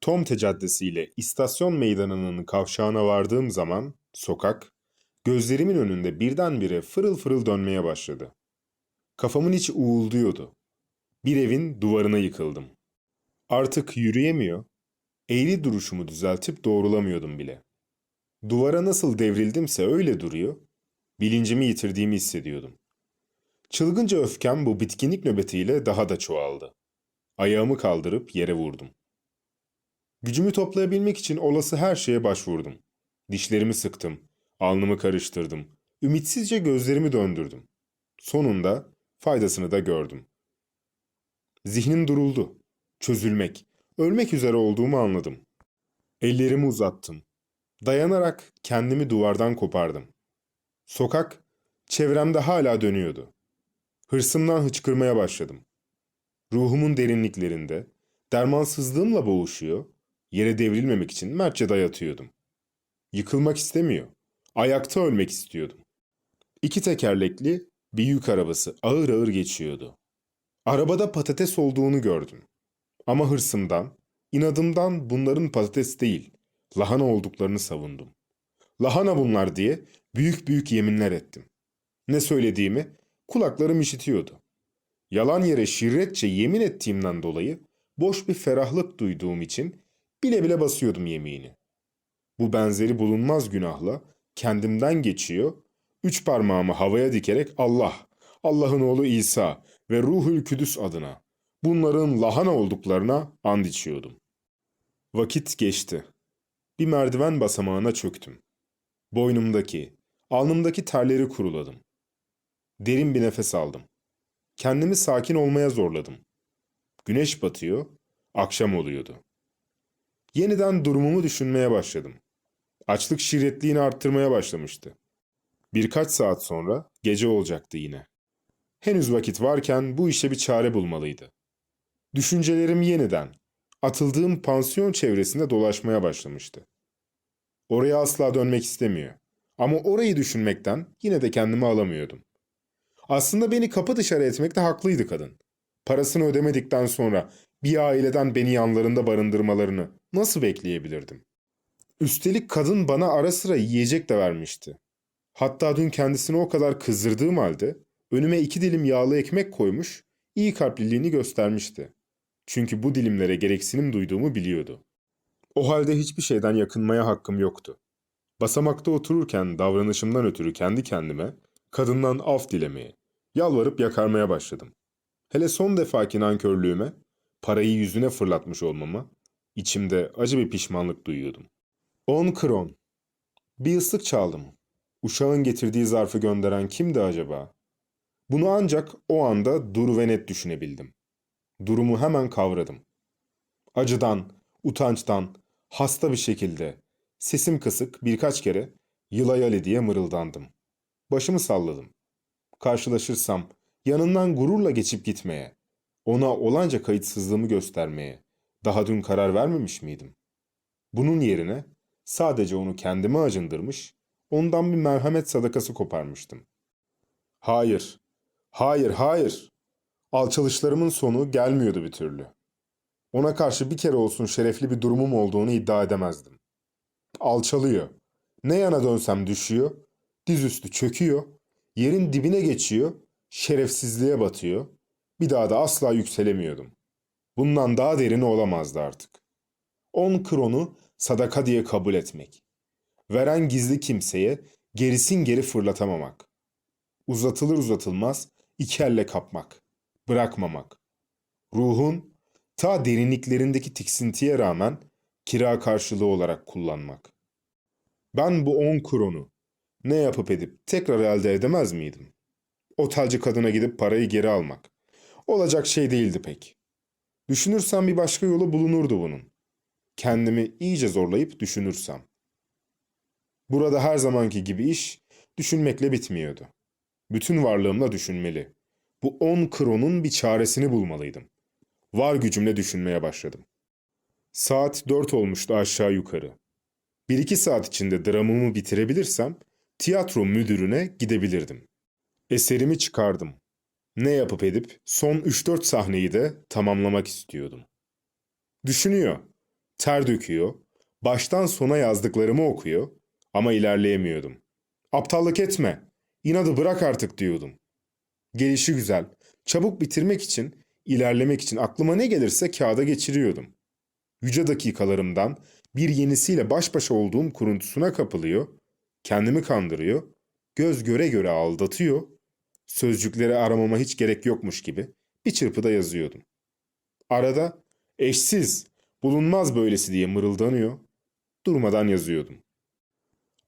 Tomte Caddesi ile istasyon meydanının kavşağına vardığım zaman sokak, gözlerimin önünde birdenbire fırıl fırıl dönmeye başladı. Kafamın içi uğulduyordu. Bir evin duvarına yıkıldım. Artık yürüyemiyor, eğri duruşumu düzeltip doğrulamıyordum bile. Duvara nasıl devrildimse öyle duruyor, bilincimi yitirdiğimi hissediyordum. Çılgınca öfkem bu bitkinlik nöbetiyle daha da çoğaldı. Ayağımı kaldırıp yere vurdum. Gücümü toplayabilmek için olası her şeye başvurdum. Dişlerimi sıktım, alnımı karıştırdım, ümitsizce gözlerimi döndürdüm. Sonunda faydasını da gördüm. Zihnim duruldu. Çözülmek, ölmek üzere olduğumu anladım. Ellerimi uzattım. Dayanarak kendimi duvardan kopardım. Sokak, çevremde hala dönüyordu. Hırsımdan hıçkırmaya başladım. Ruhumun derinliklerinde, dermansızlığımla boğuşuyor, yere devrilmemek için mertçe dayatıyordum. Yıkılmak istemiyor, ayakta ölmek istiyordum. İki tekerlekli bir yük arabası ağır ağır geçiyordu. Arabada patates olduğunu gördüm. Ama hırsımdan, inadımdan bunların patates değil, lahana olduklarını savundum. Lahana bunlar diye büyük büyük yeminler ettim. Ne söylediğimi kulaklarım işitiyordu. Yalan yere şirretçe yemin ettiğimden dolayı boş bir ferahlık duyduğum için bile bile basıyordum yemini. Bu benzeri bulunmaz günahla kendimden geçiyor, üç parmağımı havaya dikerek Allah, Allah'ın oğlu İsa ve Ruhül Küdüs adına bunların lahana olduklarına and içiyordum. Vakit geçti. Bir merdiven basamağına çöktüm. Boynumdaki, alnımdaki terleri kuruladım. Derin bir nefes aldım. Kendimi sakin olmaya zorladım. Güneş batıyor, akşam oluyordu. Yeniden durumumu düşünmeye başladım. Açlık şirretliğini arttırmaya başlamıştı. Birkaç saat sonra gece olacaktı yine. Henüz vakit varken bu işe bir çare bulmalıydı. Düşüncelerim yeniden, atıldığım pansiyon çevresinde dolaşmaya başlamıştı. Oraya asla dönmek istemiyor. Ama orayı düşünmekten yine de kendimi alamıyordum. Aslında beni kapı dışarı etmekte haklıydı kadın. Parasını ödemedikten sonra bir aileden beni yanlarında barındırmalarını nasıl bekleyebilirdim? Üstelik kadın bana ara sıra yiyecek de vermişti. Hatta dün kendisini o kadar kızdırdığım halde önüme iki dilim yağlı ekmek koymuş, iyi kalpliliğini göstermişti. Çünkü bu dilimlere gereksinim duyduğumu biliyordu. O halde hiçbir şeyden yakınmaya hakkım yoktu. Basamakta otururken davranışımdan ötürü kendi kendime kadından af dilemeye, yalvarıp yakarmaya başladım. Hele son defaki nankörlüğüme, parayı yüzüne fırlatmış olmama, içimde acı bir pişmanlık duyuyordum. On kron. Bir ıslık çaldım. Uşağın getirdiği zarfı gönderen kimdi acaba? Bunu ancak o anda duru ve net düşünebildim. Durumu hemen kavradım. Acıdan, utançtan, hasta bir şekilde, sesim kısık birkaç kere yılayali diye mırıldandım. Başımı salladım. Karşılaşırsam yanından gururla geçip gitmeye, ona olanca kayıtsızlığımı göstermeye daha dün karar vermemiş miydim? Bunun yerine sadece onu kendime acındırmış, ondan bir merhamet sadakası koparmıştım. Hayır, hayır, hayır. Alçalışlarımın sonu gelmiyordu bir türlü. Ona karşı bir kere olsun şerefli bir durumum olduğunu iddia edemezdim. Alçalıyor. Ne yana dönsem düşüyor, dizüstü çöküyor, yerin dibine geçiyor, şerefsizliğe batıyor. Bir daha da asla yükselemiyordum. Bundan daha derini olamazdı artık. On kronu sadaka diye kabul etmek. Veren gizli kimseye gerisin geri fırlatamamak. Uzatılır uzatılmaz iki elle kapmak. Bırakmamak. Ruhun ta derinliklerindeki tiksintiye rağmen kira karşılığı olarak kullanmak. Ben bu on kronu ne yapıp edip tekrar elde edemez miydim? Otelci kadına gidip parayı geri almak. Olacak şey değildi pek. Düşünürsem bir başka yolu bulunurdu bunun. Kendimi iyice zorlayıp düşünürsem. Burada her zamanki gibi iş düşünmekle bitmiyordu. Bütün varlığımla düşünmeli. Bu on kronun bir çaresini bulmalıydım. Var gücümle düşünmeye başladım. Saat dört olmuştu aşağı yukarı. Bir iki saat içinde dramımı bitirebilirsem tiyatro müdürüne gidebilirdim. Eserimi çıkardım. Ne yapıp edip son 3-4 sahneyi de tamamlamak istiyordum. Düşünüyor. Ter döküyor, baştan sona yazdıklarımı okuyor ama ilerleyemiyordum. Aptallık etme, inadı bırak artık diyordum. Gelişi güzel, çabuk bitirmek için, ilerlemek için aklıma ne gelirse kağıda geçiriyordum. Yüce dakikalarımdan bir yenisiyle baş başa olduğum kuruntusuna kapılıyor, kendimi kandırıyor, göz göre göre aldatıyor, sözcükleri aramama hiç gerek yokmuş gibi bir çırpıda yazıyordum. Arada eşsiz, bulunmaz böylesi diye mırıldanıyor, durmadan yazıyordum.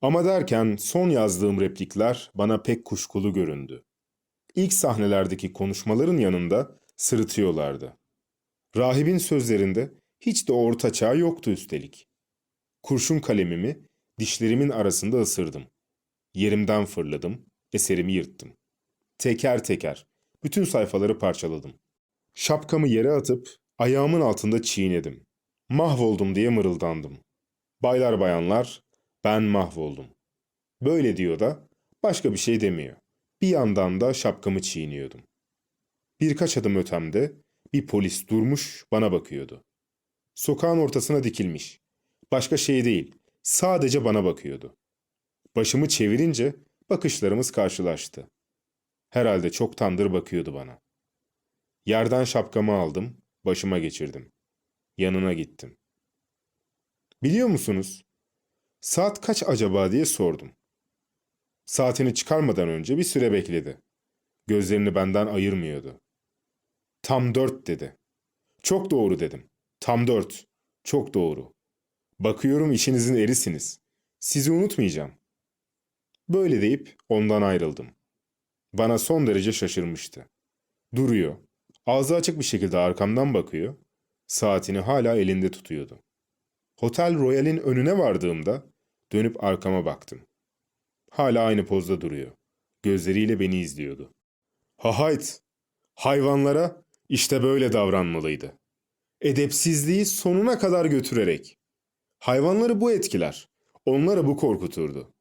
Ama derken son yazdığım replikler bana pek kuşkulu göründü. İlk sahnelerdeki konuşmaların yanında sırıtıyorlardı. Rahibin sözlerinde hiç de orta çağ yoktu üstelik. Kurşun kalemimi dişlerimin arasında ısırdım. Yerimden fırladım, eserimi yırttım. Teker teker bütün sayfaları parçaladım. Şapkamı yere atıp ayağımın altında çiğnedim. Mahvoldum diye mırıldandım. Baylar bayanlar, ben mahvoldum. Böyle diyor da başka bir şey demiyor. Bir yandan da şapkamı çiğniyordum. Birkaç adım ötemde bir polis durmuş bana bakıyordu. Sokağın ortasına dikilmiş. Başka şey değil, sadece bana bakıyordu. Başımı çevirince bakışlarımız karşılaştı. Herhalde çoktandır bakıyordu bana. Yerden şapkamı aldım, başıma geçirdim. Yanına gittim. Biliyor musunuz? Saat kaç acaba diye sordum. Saatini çıkarmadan önce bir süre bekledi. Gözlerini benden ayırmıyordu. Tam dört dedi. Çok doğru dedim. Tam dört. Çok doğru. Bakıyorum işinizin erisiniz. Sizi unutmayacağım. Böyle deyip ondan ayrıldım. Bana son derece şaşırmıştı. Duruyor. Ağzı açık bir şekilde arkamdan bakıyor. Saatini hala elinde tutuyordu. Hotel Royal'in önüne vardığımda dönüp arkama baktım. Hala aynı pozda duruyor. Gözleriyle beni izliyordu. Hahayt! Hayvanlara işte böyle davranmalıydı. Edepsizliği sonuna kadar götürerek. Hayvanları bu etkiler. Onları bu korkuturdu.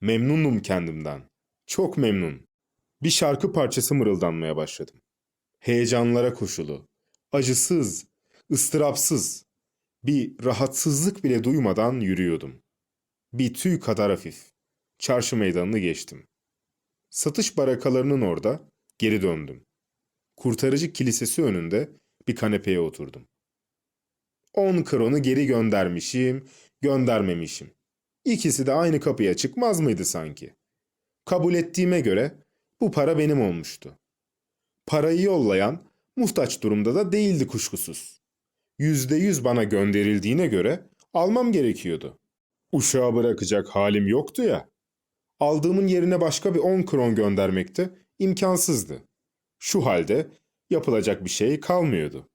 Memnundum kendimden. Çok memnun. Bir şarkı parçası mırıldanmaya başladım. Heyecanlara koşulu, acısız, ıstırapsız, bir rahatsızlık bile duymadan yürüyordum. Bir tüy kadar hafif. Çarşı meydanını geçtim. Satış barakalarının orada geri döndüm. Kurtarıcı kilisesi önünde bir kanepeye oturdum. On kronu geri göndermişim, göndermemişim. İkisi de aynı kapıya çıkmaz mıydı sanki? Kabul ettiğime göre bu para benim olmuştu. Parayı yollayan muhtaç durumda da değildi kuşkusuz. Yüzde yüz bana gönderildiğine göre almam gerekiyordu. Uşağı bırakacak halim yoktu ya. Aldığımın yerine başka bir on kron göndermekte imkansızdı. Şu halde yapılacak bir şey kalmıyordu.